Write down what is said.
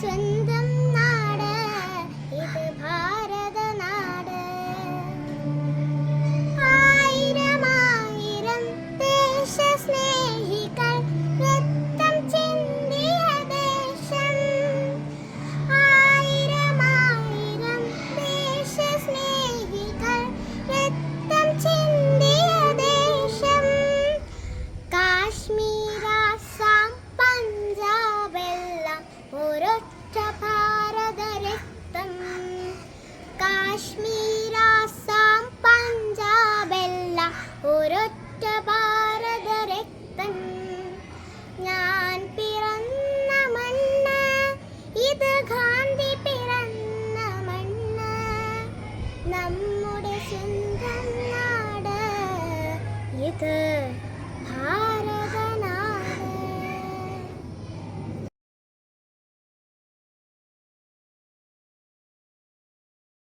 真的 കശ്മീരാസാം പഞ്ചാബെല്ല ഒരൊറ്റ ഭാരത രക്തൻ ഞാൻ പിറന്ന മണ്ണ് ഇത് ഗാന്ധി പിറന്ന മണ്ണ്. നമ്മുടെ സ്വന്തം